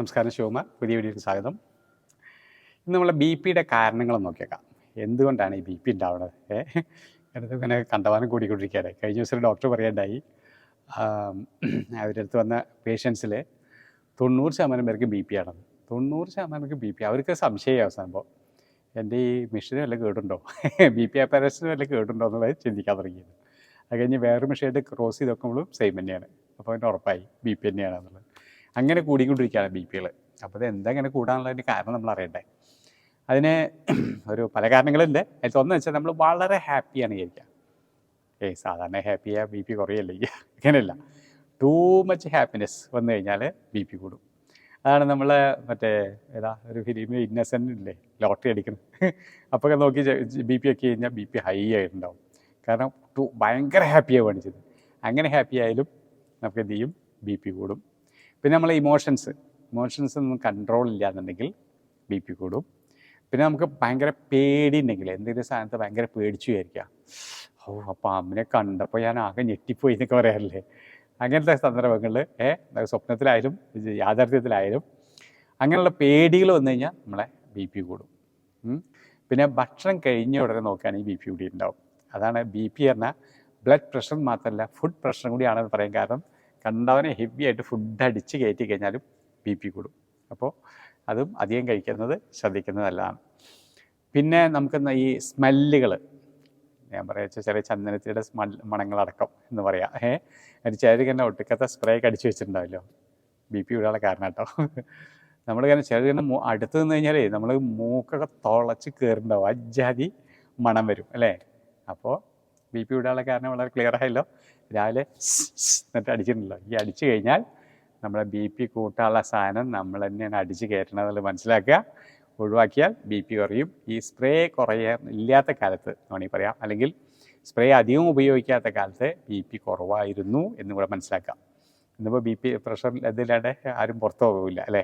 നമസ്കാരം ശിവകുമാർ. പുതിയ വീഡിയോയ്ക്ക് സ്വാഗതം. ഇന്ന് നമ്മളെ ബി പിയുടെ കാരണങ്ങൾ നോക്കിയേക്കാം. എന്തുകൊണ്ടാണ് ഈ ബി പി ഉണ്ടാവുന്നത്? ഏഹ് ഇങ്ങനെ കണ്ടവാനം കൂടിക്കൊണ്ടിരിക്കുകയാണ്. കഴിഞ്ഞ ദിവസം ഡോക്ടർ പറയേണ്ടായി അവരടുത്ത് വന്ന പേഷ്യൻസിൽ തൊണ്ണൂറ് ശതമാനം പേർക്ക് ബി പി ആണെന്ന് തൊണ്ണൂറ് ശതമാനം പേർക്ക് ബി പി. അവർക്ക് സംശയമാവും സംഭവം എന്റെ ഈ മെഷീന് വല്ല കേടുണ്ടോ? ബി പി അപ്പാരസിന് വല്ല കേടുണ്ടോ എന്നുള്ളത് ചിന്തിക്കാൻ തുടങ്ങിയത്. അത് കഴിഞ്ഞ് വേറൊരു മെഷീനായിട്ട് ക്രോസ് ചെയ്ത് നോക്കുമ്പോഴും സെയിം തന്നെയാണ്. അപ്പോൾ അതിന് ഉറപ്പായി. ബി പി തന്നെയാണെന്നുള്ളത് അങ്ങനെ കൂടിക്കൊണ്ടിരിക്കുകയാണ് ബി പികൾ അപ്പോൾ ഇത് എന്താ ഇങ്ങനെ കൂടാനുള്ളതിന്റെ കാരണം നമ്മൾ അറിയണ്ടേ? അതിന് ഒരു പല കാരണങ്ങളുണ്ട്. അതിൽ ഒന്ന് വെച്ചാൽ നമ്മൾ വളരെ ഹാപ്പിയാണ് വിചാരിക്കുക. ഏയ് സാധാരണ ഹാപ്പിയാ ബി പി കുറയല്ലേ? അങ്ങനെയല്ല. ടൂ മച്ച് ഹാപ്പിനെസ് വന്നു കഴിഞ്ഞാൽ ബി പി കൂടും. അതാണ് നമ്മൾ മറ്റേ ഏതാ ഒരു ഫിലിമ് ഇന്നസെന്റ് ഇല്ലേ? ലോട്ടറി അടിക്കുന്നത് അപ്പോൾ നോക്കി ബി പി ഒക്കെ കഴിഞ്ഞാൽ ബി പി ഹൈ ആയിട്ടുണ്ടാവും. കാരണം ടു ഭയങ്കര ഹാപ്പിയാണ് വേണിച്ചത് അങ്ങനെ ഹാപ്പി ആയാലും നമുക്ക് എന്ത് ചെയ്യും? ബി പി കൂടും. പിന്നെ നമ്മളെ ഇമോഷൻസ് ഇമോഷൻസ് ഒന്നും കൺട്രോൾ ഇല്ല എന്നുണ്ടെങ്കിൽ ബി പി കൂടും. പിന്നെ നമുക്ക് ഭയങ്കര പേടി ഉണ്ടെങ്കിൽ എന്തെങ്കിലും സാധനത്തെ ഭയങ്കര പേടിച്ചു വിചാരിക്കുക. ഓ അപ്പോൾ അമ്മനെ കണ്ടപ്പോൾ ഞാൻ ആകെ ഞെട്ടിപ്പോയി എന്നൊക്കെ പറയാറില്ലേ? അങ്ങനത്തെ സന്ദർഭങ്ങളിൽ ഏ സ്വപ്നത്തിലായാലും യാഥാർത്ഥ്യത്തിലായാലും അങ്ങനെയുള്ള പേടികൾ വന്നു കഴിഞ്ഞാൽ നമ്മളെ ബി പി കൂടും. പിന്നെ ഭക്ഷണം കഴിഞ്ഞ ഉടനെ നോക്കുകയാണെങ്കിൽ ബി പി കൂടി ഉണ്ടാവും. അതാണ് ബി പി പറഞ്ഞാൽ ബ്ലഡ് പ്രഷർ മാത്രമല്ല ഫുഡ് പ്രഷറും കൂടിയാണെന്ന് പറയാൻ കാരണം കണ്ടവനെ ഹെവി ആയിട്ട് ഫുഡ് അടിച്ച് കയറ്റി കഴിഞ്ഞാലും ബി പി കൂടും. അപ്പോൾ അതും അധികം കഴിക്കുന്നത് ശ്രദ്ധിക്കുന്നത് നല്ലതാണ് പിന്നെ നമുക്ക് ഈ സ്മെല്ലുകൾ ഞാൻ പറയുക ചെറിയ ചന്ദനത്തിയുടെ സ്മെൽ മണങ്ങളടക്കം എന്ന് പറയാം. ഏ ഒരു ചിലർ തന്നെ ഒട്ടുക്കത്തെ സ്പ്രേ ഒക്കെ അടിച്ച് വെച്ചിട്ടുണ്ടാവല്ലോ. ബി പി വിടാനുള്ള കാരണം കേട്ടോ. നമ്മൾ ഇങ്ങനെ ചെറിയ മൂ- അടുത്ത് നിന്ന് കഴിഞ്ഞാലേ നമ്മൾ മൂക്കൊക്കെ തുളച്ച് കയറുണ്ടാവും അജാതി മണം വരും അല്ലേ? അപ്പോൾ ബി പി വിടാനുള്ള കാരണം വളരെ ക്ലിയർ ആയല്ലോ. രാവിലെ എന്നിട്ട് അടിച്ചിട്ടുണ്ടല്ലോ. ഈ അടിച്ചു കഴിഞ്ഞാൽ നമ്മുടെ ബി പി കൂട്ടാനുള്ള സാധനം നമ്മൾ തന്നെയാണ് അടിച്ച് കയറ്റണമെന്നുള്ളത് മനസ്സിലാക്കുക. ഒഴിവാക്കിയാൽ ബി പി കുറയും. ഈ സ്പ്രേ കുറയാൻ ഇല്ലാത്ത കാലത്ത് വേണമെങ്കിൽ പറയാം. അല്ലെങ്കിൽ സ്പ്രേ അധികം ഉപയോഗിക്കാത്ത കാലത്ത് ബി പി കുറവായിരുന്നു എന്ന് കൂടെ മനസ്സിലാക്കാം. ഇന്നിപ്പോൾ ബി പി പ്രഷർ ഇതില്ലാണ്ട് ആരും പുറത്തു പോകില്ല അല്ലേ?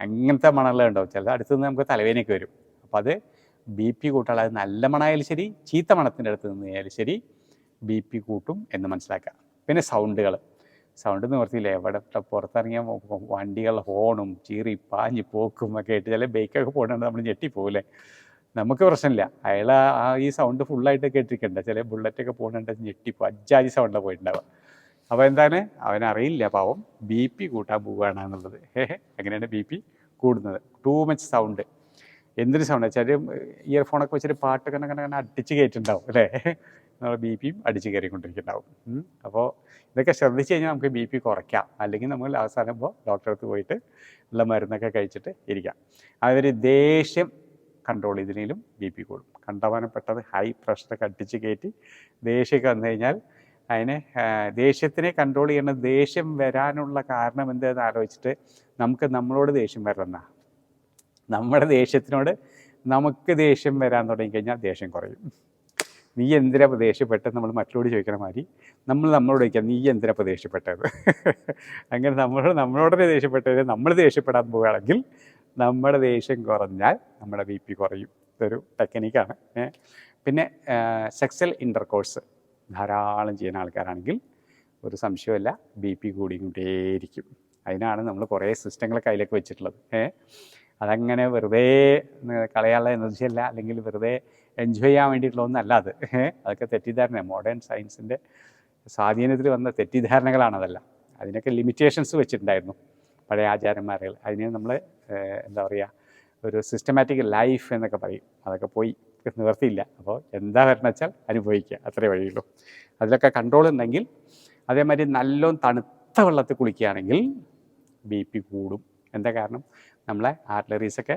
അങ്ങനത്തെ മണലുകൾ ഉണ്ടാവും. ചിലത് അടുത്തു നിന്ന് നമുക്ക് തലവേനയ്ക്ക് വരും. അപ്പോൾ അത് ബി പി കൂട്ടാനുള്ള അത് നല്ല മണമായാലും ശരി ചീത്ത മണത്തിന്റെ അടുത്ത് നിന്നായാലും ശരി ബി പി കൂട്ടും എന്ന് മനസ്സിലാക്കുക. പിന്നെ സൗണ്ടുകൾ സൗണ്ട് നിവർത്തിയില്ല എവിടെ പുറത്തിറങ്ങിയ വണ്ടികളുടെ ഹോണും ചീറി പാഞ്ഞ് പോക്കും ഒക്കെ ആയിട്ട് ചില ബൈക്കൊക്കെ പോകണമെങ്കിൽ നമ്മൾ ഞെട്ടിപ്പോകില്ലേ നമുക്ക് പ്രശ്നമില്ല. അയാൾ ആ ഈ സൗണ്ട് ഫുള്ളായിട്ട് കേട്ടിരിക്കണ്ട. ചില ബുള്ളറ്റൊക്കെ പോകണുണ്ട് ഞെട്ടി പോ അജ്ജാതി സൗണ്ടാണ് പോയിട്ടുണ്ടാവുക. അപ്പോൾ എന്താണ്? അവനറിയില്ല പാവം ബി പി കൂട്ടാൻ പോവുകയാണ് എന്നുള്ളത്. ഏഹ് അങ്ങനെയാണ് ബി പി കൂടുന്നത്? ടൂ മച്ച് സൗണ്ട് എന്തൊരു സൗണ്ട് വെച്ചാൽ ഇയർഫോണൊക്കെ വെച്ചിട്ട് പാട്ട് പാട്ടൊക്കെ അങ്ങനെ അങ്ങനെ അടിച്ച് കയറ്റുണ്ടാവും അല്ലേ? നമ്മുടെ ബി പിയും അടിച്ച് കയറിക്കൊണ്ടിരിക്കുന്നുണ്ടാവും അപ്പോൾ ഇതൊക്കെ ശ്രദ്ധിച്ച് കഴിഞ്ഞാൽ നമുക്ക് ബി പി കുറയ്ക്കാം. അല്ലെങ്കിൽ നമ്മൾ അവസാനം ഇപ്പോൾ ഡോക്ടറെ അടുത്ത് പോയിട്ട് ഉള്ള മരുന്നൊക്കെ കഴിച്ചിട്ട് ഇരിക്കാം. അവർ ദേഷ്യം കൺട്രോൾ ചെയ്തില്ലെങ്കിലും ബി പി കൂടും. കണ്ടമാനപ്പെട്ടത് ഹൈ പ്രഷറൊക്കെ അടിച്ച് കയറ്റി ദേഷ്യമൊക്കെ വന്നു കഴിഞ്ഞാൽ അതിനെ ദേഷ്യത്തിനെ കൺട്രോൾ ചെയ്യുന്ന ദേഷ്യം വരാനുള്ള കാരണം എന്താണെന്ന് ആലോചിച്ചിട്ട് നമുക്ക് നമ്മളോട് ദേഷ്യം വരണമെന്നാ നമ്മുടെ ദേഷ്യത്തിനോട് നമുക്ക് ദേഷ്യം വരാൻ തുടങ്ങിക്കഴിഞ്ഞാൽ ദേഷ്യം കുറയും. നീ എന്തിനാ പ്രദേശപ്പെട്ടത് നമ്മൾ മറ്റുള്ളവരോട് ചോദിക്കണ മാതിരി നമ്മൾ നമ്മളോട് ചോദിക്കാം നീ എന്തിനാ പ്രദേശപ്പെട്ടത് അങ്ങനെ നമ്മളോട് നമ്മളോട് ദേഷ്യപ്പെട്ടത് നമ്മൾ ദേഷ്യപ്പെടാൻ പോവുകയാണെങ്കിൽ നമ്മുടെ ദേഷ്യം കുറഞ്ഞാൽ നമ്മുടെ ബി പി കുറയും. ഇതൊരു ടെക്നിക്കാണ് പിന്നെ സെക്സൽ ഇന്റർകോഴ്സ് ധാരാളം ചെയ്യുന്ന ആൾക്കാരാണെങ്കിൽ ഒരു സംശയമല്ല ബി പി കൂടിക്കൊണ്ടേയിരിക്കും. അതിനാണ് നമ്മൾ കുറേ സിസ്റ്റങ്ങൾ കയ്യിലേക്ക് വെച്ചിട്ടുള്ളത്. അതങ്ങനെ വെറുതെ കളയാനുള്ള എനർജിയല്ല അല്ലെങ്കിൽ വെറുതെ എൻജോയ് ചെയ്യാൻ വേണ്ടിയിട്ടുള്ള ഒന്നല്ല അത്. അതൊക്കെ തെറ്റിദ്ധാരണ മോഡേൺ സയൻസിന്റെ സ്വാധീനത്തിൽ വന്ന തെറ്റിദ്ധാരണകളാണ് അതെല്ലാം. അതിനൊക്കെ ലിമിറ്റേഷൻസ് വെച്ചിട്ടുണ്ടായിരുന്നു പഴയ ആചാരന്മാരുകൾ അതിനെ നമ്മൾ എന്താ പറയുക ഒരു സിസ്റ്റമാറ്റിക് ലൈഫ് എന്നൊക്കെ പറയും. അതൊക്കെ പോയി നിവർത്തിയില്ല. അപ്പോൾ എന്താ വരണം വെച്ചാൽ അനുഭവിക്കുക. അത്രേ വഴിയുള്ളൂ. അതിലൊക്കെ കൺട്രോൾ ഉണ്ടെങ്കിൽ അതേമാതിരി നല്ലോണം തണുത്ത വെള്ളത്തിൽ കുളിക്കുകയാണെങ്കിൽ ബി പി കൂടും. എന്താ കാരണം? നമ്മളെ ആർട്ടറീസൊക്കെ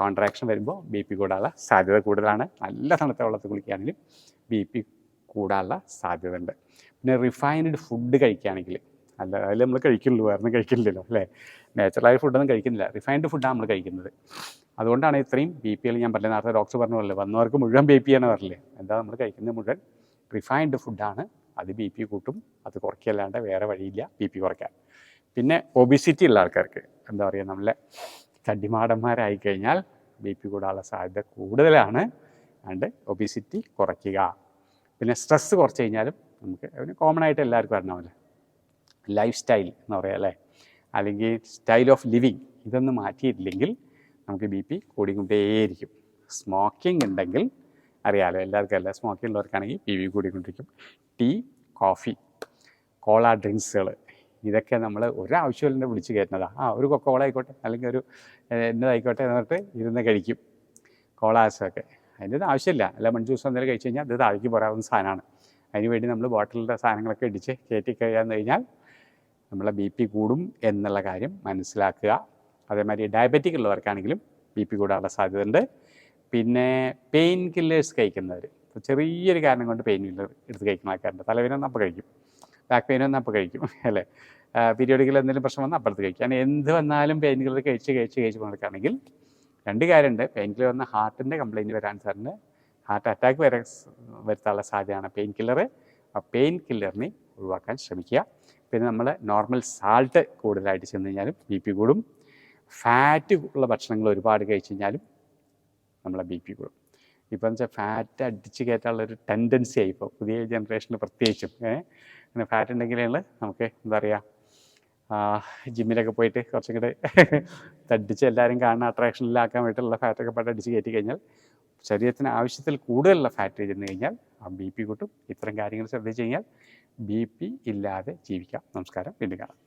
കോൺട്രാക്ഷൻ വരുമ്പോൾ ബി പി കൂടാനുള്ള സാധ്യത കൂടുതലാണ്. നല്ല തണുത്ത വെള്ളത്തിൽ കുളിക്കുകയാണെങ്കിൽ ബി പി കൂടാനുള്ള സാധ്യത ഉണ്ട് പിന്നെ റിഫൈൻഡ് ഫുഡ് കഴിക്കുകയാണെങ്കിൽ അല്ല അതിൽ നമ്മൾ കഴിക്കുന്നുള്ളൂ വേറെ ഒന്നും കഴിക്കില്ലല്ലോ അല്ലേ? നാച്ചുറലായ ഫുഡൊന്നും കഴിക്കുന്നില്ല. റിഫൈൻഡ് ഫുഡാണ് നമ്മൾ കഴിക്കുന്നത്. അതുകൊണ്ടാണ് ഇത്രയും ബി പി ഞാൻ പറഞ്ഞത് നേരത്തെ ഡോക്ടർ പറഞ്ഞ പോലെ വന്നവർക്ക് മുഴുവൻ ബി പി ആണ് പറഞ്ഞില്ലേ? എന്താ നമ്മൾ കഴിക്കുന്നത് മുഴുവൻ റിഫൈൻഡ് ഫുഡാണ് അത് ബി പി കൂട്ടും അത് കുറയ്ക്കല്ലാണ്ട് വേറെ വഴിയില്ല ബി പി കുറയ്ക്കാൻ. പിന്നെ ഒബിസിറ്റി ഉള്ള ആൾക്കാർക്ക് എന്താ പറയുക നമ്മളെ തടിമാടന്മാരായി കഴിഞ്ഞാൽ ബി പി കൂടാനുള്ള സാധ്യത കൂടുതലാണ്. അതുകൊണ്ട് ഒബിസിറ്റി കുറയ്ക്കുക. പിന്നെ സ്ട്രെസ്സ് കുറച്ച് കഴിഞ്ഞാലും നമുക്ക് അതിന് കോമൺ ആയിട്ട് എല്ലാവർക്കും അറിഞ്ഞാമല്ലോ ലൈഫ് സ്റ്റൈൽ എന്ന് പറയാം അല്ലേ? അല്ലെങ്കിൽ സ്റ്റൈൽ ഓഫ് ലിവിങ് ഇതൊന്നും മാറ്റിയിട്ടില്ലെങ്കിൽ നമുക്ക് ബി പി കൂടിക്കൊണ്ടേയിരിക്കും. സ്മോക്കിംഗ് ഉണ്ടെങ്കിൽ അറിയാമല്ലോ എല്ലാവർക്കും അല്ല സ്മോക്കിംഗ് ഉള്ളവർക്കാണെങ്കിൽ ബി പി കൂടിക്കൊണ്ടിരിക്കും. ടീ കോഫി കോള ഡ്രിങ്ക്സുകൾ ഇതൊക്കെ നമ്മൾ ഒരാവശ്യമില്ല വിളിച്ച് കയറ്റുന്നതാണ് ആ ഒരു കൊക്കോള ആയിക്കോട്ടെ അല്ലെങ്കിൽ ഒരു എന്നതായിക്കോട്ടെ എന്ന് പറഞ്ഞിട്ട് ഇരുന്ന് കഴിക്കും. കോളാസൊക്കെ. അതിന്റെ ആവശ്യമില്ല. അല്ല മൺ ജ്യൂസ് എന്തെങ്കിലും കഴിച്ച് കഴിഞ്ഞാൽ അത് താഴേക്ക് പോരാവുന്ന സാധനമാണ്. അതിന് വേണ്ടി നമ്മൾ ബോട്ടിലിന്റെ സാധനങ്ങളൊക്കെ ഇടിച്ച് കയറ്റി കഴിയാന്ന് കഴിഞ്ഞാൽ നമ്മളെ ബി പി കൂടും എന്നുള്ള കാര്യം മനസ്സിലാക്കുക. അതേമാതിരി ഡയബറ്റിക് ഉള്ളവർക്കാണെങ്കിലും ബി പി കൂടാനുള്ള സാധ്യതയുണ്ട്. പിന്നെ പെയിൻ കില്ലേഴ്സ് കഴിക്കുന്നവർ ചെറിയൊരു കാരണം കൊണ്ട് പെയിൻ കില്ലർ എടുത്ത് കഴിക്കുന്ന ആൾക്കാരുണ്ട്. തലവേദന അപ്പോൾ കഴിക്കും. ബാക്ക് പെയിൻ വന്നാൽ അപ്പോൾ കഴിക്കും അല്ലേ? പീരിയോഡിക്കൽ എന്തെങ്കിലും പ്രശ്നം വന്നാൽ അപ്പുറത്ത് കഴിക്കും. എന്ത് വന്നാലും പെയിൻ കില്ലർ കഴിച്ച് കഴിച്ച് കഴിച്ച് നടക്കുകയാണെങ്കിൽ രണ്ട് കാര്യമുണ്ട്. പെയിൻ കില്ലർ വന്ന ഹാർട്ടിന്റെ കംപ്ലയിന്റ് വരാൻ സാറിന് ഹാർട്ട് അറ്റാക്ക് വരെ സ് വരുത്താനുള്ള സാധ്യതയാണ് പെയിൻ കില്ലർ ആ പെയിൻ കില്ലറിനെ ഒഴിവാക്കാൻ ശ്രമിക്കുക. പിന്നെ നമ്മൾ നോർമൽ സാൾട്ട് കൂടുതലായിട്ട് ചെന്ന് കഴിഞ്ഞാലും ബി പി കൂടും. ഫാറ്റ് ഉള്ള ഭക്ഷണങ്ങൾ ഒരുപാട് കഴിച്ച് കഴിഞ്ഞാലും നമ്മളെ ബി പി കൂടും. ഇപ്പം വെച്ചാൽ ഫാറ്റ് അടിച്ച് കയറ്റാനുള്ളൊരു ടെൻഡൻസി ആയി ഇപ്പോൾ പുതിയ ജനറേഷനിൽ പ്രത്യേകിച്ചും. അങ്ങനെ ഫാറ്റ് ഉണ്ടെങ്കിലാണ് നമുക്ക് എന്താ പറയുക ജിമ്മിലൊക്കെ പോയിട്ട് കുറച്ചും കൂടെ തടിച്ച് എല്ലാവരും കാണുന്ന അട്രാക്ഷനിലാക്കാൻ വേണ്ടിയിട്ടുള്ള ഫാറ്റൊക്കെ പാട്ട് അടിച്ച് കയറ്റി കഴിഞ്ഞാൽ ശരീരത്തിന് ആവശ്യത്തിൽ കൂടുതലുള്ള ഫാറ്റ് ചെന്ന് കഴിഞ്ഞാൽ ആ ബി പി കൂട്ടും. ഇത്തരം കാര്യങ്ങൾ ശ്രദ്ധിച്ച് കഴിഞ്ഞാൽ ബി പി ഇല്ലാതെ ജീവിക്കാം. നമസ്കാരം. വീണ്ടും കാണാം.